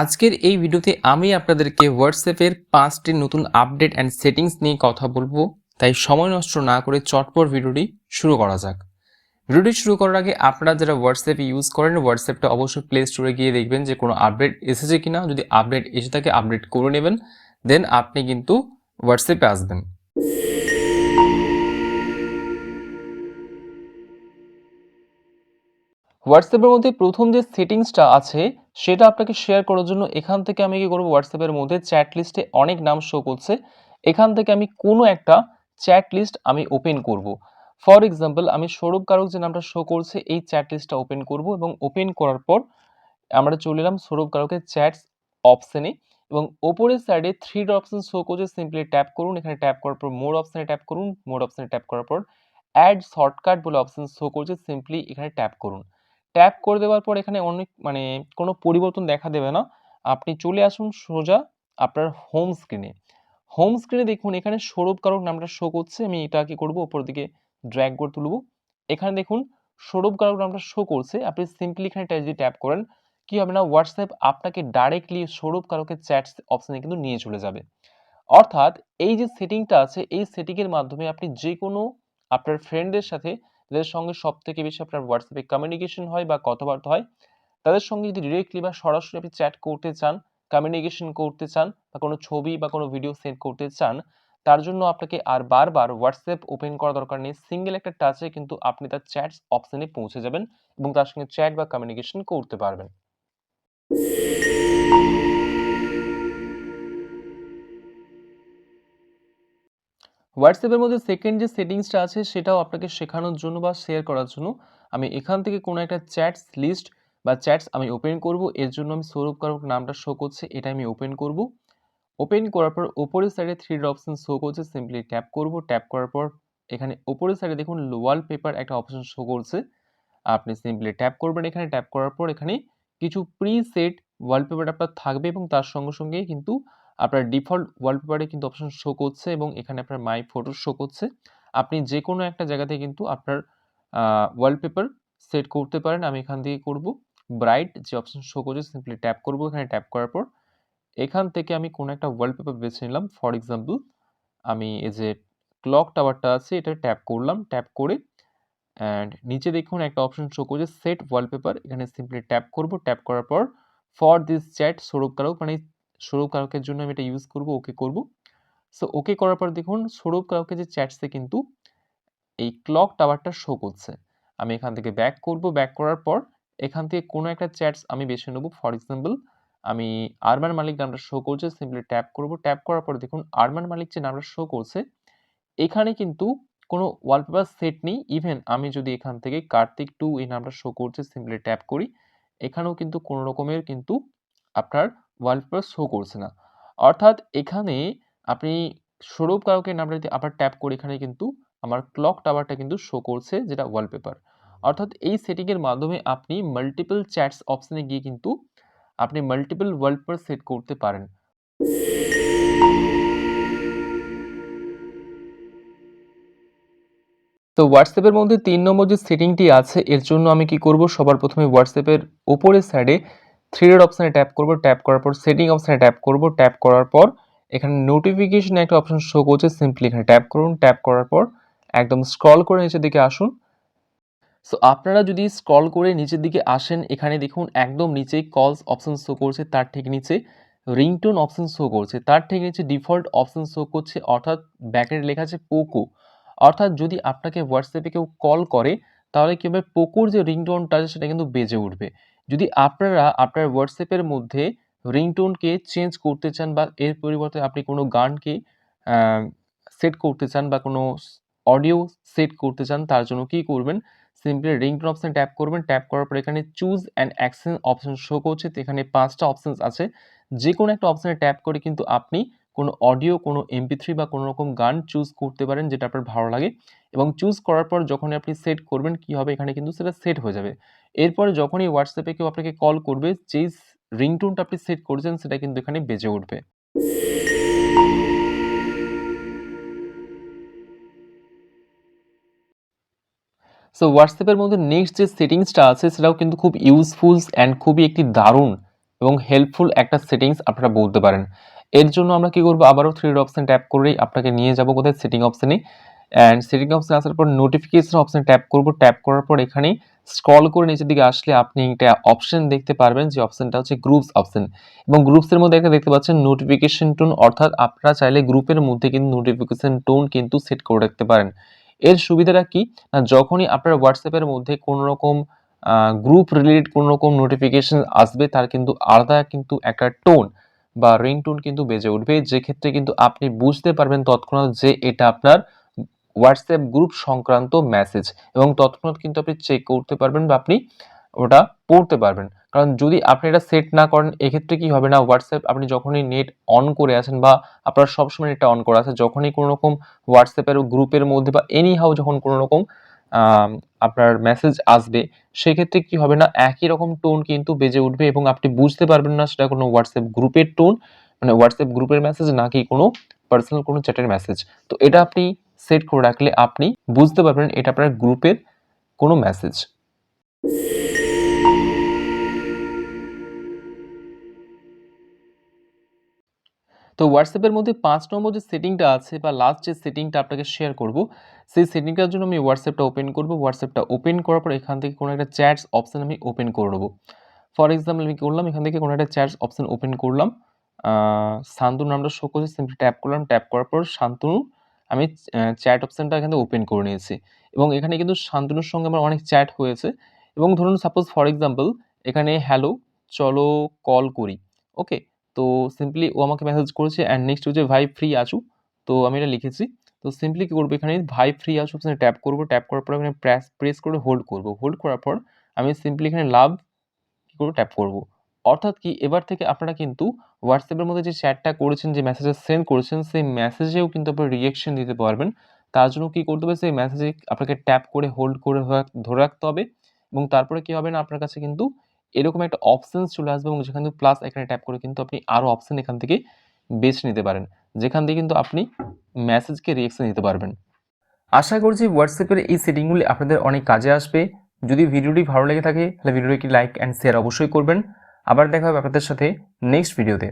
আজকের এই ভিডিওতে আমি আপনাদেরকে হোয়াটসঅ্যাপের পাঁচটি নতুন আপডেট অ্যান্ড সেটিংস নিয়ে কথা বলব। তাই সময় নষ্ট না করে চটপট ভিডিওটি শুরু করা যাক। ভিডিওটি শুরু করার আগে আপনারা যারা হোয়াটসঅ্যাপ ইউজ করেন, হোয়াটসঅ্যাপটা অবশ্যই প্লে স্টোরে গিয়ে দেখবেন যে কোনো আপডেট এসেছে কিনা। যদি আপডেট এসে থাকে, আপডেট করে নেবেন। দেন আপনি কিন্তু হোয়াটসঅ্যাপে আসবেন। হোয়াটসঅ্যাপের মধ্যে প্রথম যে সেটিংসটা আছে, সেটা আপনাকে শেয়ার করার জন্য এখান থেকে আমি কি করব, হোয়াটসঅ্যাপের মধ্যে চ্যাট লিস্টে অনেক নাম শো করছে। এখান থেকে আমি কোনো একটা চ্যাট লিস্ট আমি ওপেন করব। ফর এক্সাম্পল আমি সৌরভ কারক যে নামটা শো করছে, এই চ্যাট লিস্টটা ওপেন করব এবং ওপেন করার পর আমরা চলে এলাম সৌরভ কারকের চ্যাটস অপশানে এবং ওপরের সাইডে থ্রি অপশন শো করছে সিম্পলি ট্যাপ করুন। এখানে ট্যাপ করার পর মোড অপশানে ট্যাপ করুন মোড অপশানে ট্যাপ করার পর অ্যাড শর্টকাট বলে অপশন শো করছে সিম্পলি এখানে ট্যাপ করুন। ট্যাপ করে দেওয়ার পর এখানে অনেক মানে কোনো পরিবর্তন দেখা দেবে না। আপনি চলে আসুন সোজা আপনার হোম স্ক্রিনে হোম স্ক্রিনে দেখুন, এখানে সৌরভ কারক নামটা শো করছে। আমি এটা কি করব? ওপর দিকে ড্র্যাগ করে তুলব। এখানে দেখুন, সৌরভ কারক নামটা শো করছে। আপনি সিম্পলি এখানে যদি ট্যাপ করেন, কি হবে না? হোয়াটসঅ্যাপ আপনাকে ডাইরেক্টলি সৌরভ কারকের চ্যাট অপশানে কিন্তু নিয়ে চলে যাবে। অর্থাৎ এই যে সেটিংটা আছে, এই সেটিংয়ের মাধ্যমে আপনি যে কোনো আপনার ফ্রেন্ডদের সাথে যাদের সঙ্গে সব থেকে বেশি আপনার হোয়াটসঅ্যাপে কমিউনিকেশন হয় বা কথাবার্তা হয়। তাদের সঙ্গে যদি ডিরেক্টলি বা সরাসরি আপনি চ্যাট করতে চান কমিউনিকেশন করতে চান বা কোনো ছবি বা কোনো ভিডিও সেন্ড করতে চান, তার জন্য আপনাকে আর বারবার হোয়াটসঅ্যাপ ওপেন করা দরকার নেই। সিঙ্গেল একটা টাচে কিন্তু আপনি তার চ্যাটস অপশানে পৌঁছে যাবেন এবং তার সঙ্গে চ্যাট বা কমিউনিকেশন করতে পারবেন। হোয়াটসঅ্যাপের মধ্যে সেকেন্ড যে সেটিংসটা আছে, সেটাও আপনাকে শেখানোর জন্য বা শেয়ার করার জন্য আমি এখান থেকে কোনো একটা চ্যাটস লিস্ট বা চ্যাটস আমি ওপেন করব। এর জন্য আমি সৌরভ কারক নামটা শো করছে, এটা আমি ওপেন করব। ওপেন করার পর ওপরের সাইডে থ্রি অপশন শো করছে সিম্পলি ট্যাপ করব। ট্যাপ করার পর এখানে ওপরের সাইডে দেখুন ওয়ালপেপার একটা অপশন শো করছে। আপনি সিম্পলি ট্যাপ করবেন এখানে ট্যাপ করার পর এখানে কিছু প্রি সেট ওয়ালপেপার আপনার থাকবে এবং তার সঙ্গে সঙ্গে কিন্তু আপনার ডিফল্ট ওয়ালপেপারে কিন্তু অপশন শো করছে এবং এখানে আপনার মাই ফটো শো করছে। আপনি যে কোনো একটা জায়গাতে কিন্তু আপনার ওয়ালপেপার সেট করতে পারেন। আমি এখান থেকে করব। ব্রাইট যে অপশন শো করছে সিম্পলি ট্যাপ করব। এখানে ট্যাপ করার পর এখান থেকে আমি কোনো একটা ওয়ালপেপার বেছে নিলাম। ফর এক্সাম্পল আমি এই যে ক্লক টাওয়ারটা আছে, এটা ট্যাপ করলাম। ট্যাপ করে অ্যান্ড নিচে দেখুন একটা অপশন শো করছে সেট ওয়ালপেপার এখানে সিম্পলি ট্যাপ করব। ট্যাপ করার পর for this chat Saurav Karak মানে সৌরভ কারকের জন্য আমি এটা ইউজ করব, ওকে করব। সো ওকে করার পর দেখুন, সৌরভ কারকের যে চ্যাটসে কিন্তু এই ক্লক টাওয়ারটা শো করছে। আমি এখান থেকে ব্যাক করব ব্যাক করার পর এখান থেকে কোনো একটা চ্যাটস আমি বেছে নেব। ফর এক্সাম্পল আমি আরমান মালিক নামটা শো করছে সিম্পলি ট্যাপ করব। ট্যাপ করার পর দেখুন আরমান মালিক যে নামটা শো করছে, এখানে কিন্তু কোনো ওয়ালপেপার সেট নেই। ইভেন আমি যদি এখান থেকে কার্তিক টু এই নামটা শো করছে সিম্পলি ট্যাপ করি, এখানেও কিন্তু কোনো রকমের কিন্তু আপনার ওয়ালপেপার শো করছে না। অর্থাৎ এখানে আপনি সৌরভ কারকের নামটা যদি আবার ট্যাপ করি এখানে কিন্তু আমার ক্লক টাওয়ারটা কিন্তু শো করছে যেটা ওয়ালপেপার অর্থাৎ এই সেটিংয়ের মাধ্যমে আপনি মাল্টিপল চ্যাটস অপশানে গিয়ে কিন্তু আপনি মাল্টিপল ওয়ালপেপার সেট করতে পারেন। তো হোয়াটসঅ্যাপের মধ্যে তিন নম্বর যে সেটিংটি আছে, এর জন্য আমি কি করব? সবার প্রথমে হোয়াটসঅ্যাপের উপরের সাইডে থ্রি ডট অপশানে ট্যাপ করব ট্যাপ করার পর সেটিং অপশানে ট্যাপ করব ট্যাপ করার পর এখানে নোটিফিকেশন একটা অপশান শো করছে সিম্পলি এখানে ট্যাপ করুন ট্যাপ করার পর একদম স্ক্রল করে নিচের দিকে আসুন। সো আপনারা যদি স্ক্রল করে নিচের দিকে আসেন, এখানে দেখুন একদম নিচে কলস অপশান শো করছে, তার ঠিক নিচে রিংটোন অপশান শো করছে, তার ঠিক নিচে ডিফল্ট অপশান শো করছে, অর্থাৎ ব্যাকের লেখা আছে পোকো অর্থাৎ যদি আপনাকে হোয়াটসঅ্যাপে কেউ কল করে, তাহলে কী হবে? পোকোর যে রিংটোনটা আছে, সেটা কিন্তু বেজে উঠবে। যদি আপনারা আপনার হোয়াটসঅ্যাপের মধ্যে রিংটোনকে চেঞ্জ করতে চান বা এর পরিবর্তে আপনি কোনো গানকে সেট করতে চান বা কোনো অডিও সেট করতে চান, তার জন্য কি করবেন? সিম্পলি রিংটোন অপশানে ট্যাপ করবেন। ট্যাপ করার পর এখানে choose and action option show করছে। তো এখানে পাঁচটা অপশানস আছে। যে কোনো একটা অপশানে ট্যাপ করে কিন্তু আপনি কোনো অডিও কোনো এমপি থ্রি বা কোনো রকম গান চুজ করতে পারেন যেটা আপনার ভালো লাগে এবং চুজ করার পর যখন আপনি সেট করবেন কি হবে এখানে কিন্তু সেটা সেট হয়ে যাবে। এরপর যখনই হোয়াটসঅ্যাপে কেউ আপনাকে কল করবে, যেই রিংটোনটা আপনি সেট করেছেন সেটা কিন্তু এখানে বেজে উঠবে। সো হোয়াটসঅ্যাপের মধ্যে নেক্সট যে সেটিংসটা আছে সেটাও কিন্তু খুব ইউজফুল অ্যান্ড খুবই একটি দারুণ এবং হেল্পফুল একটা সেটিংস আপনারা বলতে পারেন। এর জন্য আমরা কি করব? আবারও থ্রি অপশন ট্যাপ করেই আপনাকে নিয়ে যাব কোথায়? সেটিং অপশানে অ্যান্ড সেটিং অপশানে আসার পর নোটিফিকেশন অপশনে ট্যাপ করব। ট্যাপ করার পর এখানে স্ক্রল করে নিচের দিকে আসলে আপনি একটা অপশন দেখতে পারবেন, যে অপশনটা হচ্ছে গ্রুপস অপশন এবং গ্রুপসের মধ্যে একটা দেখতে পাচ্ছেন নোটিফিকেশন টোন অর্থাৎ আপনারা চাইলে গ্রুপের মধ্যে কিন্তু নোটিফিকেশন টোন কিন্তু সেট করে রাখতে পারেন। এর সুবিধাটা কি? না, যখনই আপনার হোয়াটসঅ্যাপের মধ্যে কোনো রকম গ্রুপ রিলেটেড কোনো রকম নোটিফিকেশন আসবে, তার কিন্তু আলাদা কিন্তু একটা টোন বা রিংটোন কিন্তু বেজে উঠবে। যে ক্ষেত্রে কিন্তু আপনি বুঝতে পারবেন তৎক্ষণাৎ যে এটা আপনার হোয়াটসঅ্যাপ গ্রুপ সংক্রান্ত মেসেজ এবং তৎক্ষণাৎ কিন্তু আপনি চেক করতে পারবেন বা আপনি ওটা পড়তে পারবেন। কারণ যদি আপনি এটা সেট না করেন, এক্ষেত্রে কি হবে না? হোয়াটসঅ্যাপ আপনি যখনই নেট অন করে আছেন বা আপনার সবসময় নেটটা অন করা আছে, যখনই কোনো রকম হোয়াটসঅ্যাপের গ্রুপের মধ্যে বা এনি হাউ যখন কোনো রকম আপনার মেসেজ আসবে, সেক্ষেত্রে কি হবে না, একই রকম টোন কিন্তু বেজে উঠবে এবং আপনি বুঝতে পারবেন না সেটা কোনো হোয়াটসঅ্যাপ গ্রুপের টোন মানে হোয়াটসঅ্যাপ গ্রুপের মেসেজ নাকি কোনো পার্সোনাল কোনো চ্যাটের মেসেজ তো এটা আপনি সেট করে রাখলে আপনি বুঝতে পারবেন এটা আপনার গ্রুপের কোনো মেসেজ তো হোয়াটসঅ্যাপের মধ্যে পাঁচ নম্বর যে সেটিংটা আছে বা লাস্ট যে সেটিংটা আপনাকে শেয়ার করব, সেই সেটিংটার জন্য আমি হোয়াটসঅ্যাপটা ওপেন করব। হোয়াটসঅ্যাপটা ওপেন করার পর এখান থেকে কোনো একটা চ্যাটস অপশান আমি ওপেন করে নেব। ফর এক্সাম্পল আমি করলাম? এখান থেকে কোনো একটা চ্যাটস অপশান ওপেন করলাম। শান্তনু নামটা শো করছে সিম্পলি ট্যাপ করলাম। ট্যাপ করার পর শান্তনু, আমি চ্যাট অপশানটা এখানে ওপেন করে নিয়েছি। এবং এখানে কিন্তু শান্তনুর সঙ্গে আমার অনেক চ্যাট হয়েছে। এবং ধরুন সাপোজ ফর এক্সাম্পল এখানে হ্যালো চলো কল করি। ওকে তো সিম্পলি ও আমাকে মেসেজ করেছে অ্যান্ড নেক্সট হচ্ছে ভাই ফ্রি আছু? তো আমি এটা লিখেছি। তো সিম্পলি কী করব এখানে? ভাই ফ্রি আছু অপশানে ট্যাপ করব। ট্যাপ করার পর এখানে প্রেস প্রেস করে হোল্ড করব। হোল্ড করার পর আমি সিম্পলি এখানে লাভ কী করব? ট্যাপ করব। অর্থাৎ কি? এবার থেকে আপনারা কিন্তু হোয়াটসঅ্যাপের মধ্যে যে চ্যাটটা করেছেন, যে মেসেজটা সেন্ড করেছেন, সেই মেসেজেও কিন্তু আপনার রিয়েকশন দিতে পারবেন। তার জন্য কী করতে হবে? সেই মেসেজে আপনাকে ট্যাপ করে হোল্ড করে ধরে রাখতে হবে। এবং তারপরে কী হবে না? আপনার কাছে কিন্তু এরকম একটা অপশানস চলে আসবে এবং যেখানে প্লাস এখানে ট্যাপ করে কিন্তু আপনি আরও অপশান এখান থেকে বেছে নিতে পারেন। যেখান থেকে কিন্তু আপনি মেসেজকে রিয়েকশন দিতে পারবেন। আশা করছি হোয়াটসঅ্যাপের এই সেটিংগুলি আপনাদের অনেক কাজে আসবে। যদি ভিডিওটি ভালো লেগে থাকে, তাহলে ভিডিওটি লাইক অ্যান্ড শেয়ার অবশ্যই করবেন। আবার দেখা হবে আপনাদের সাথে নেক্সট ভিডিওতে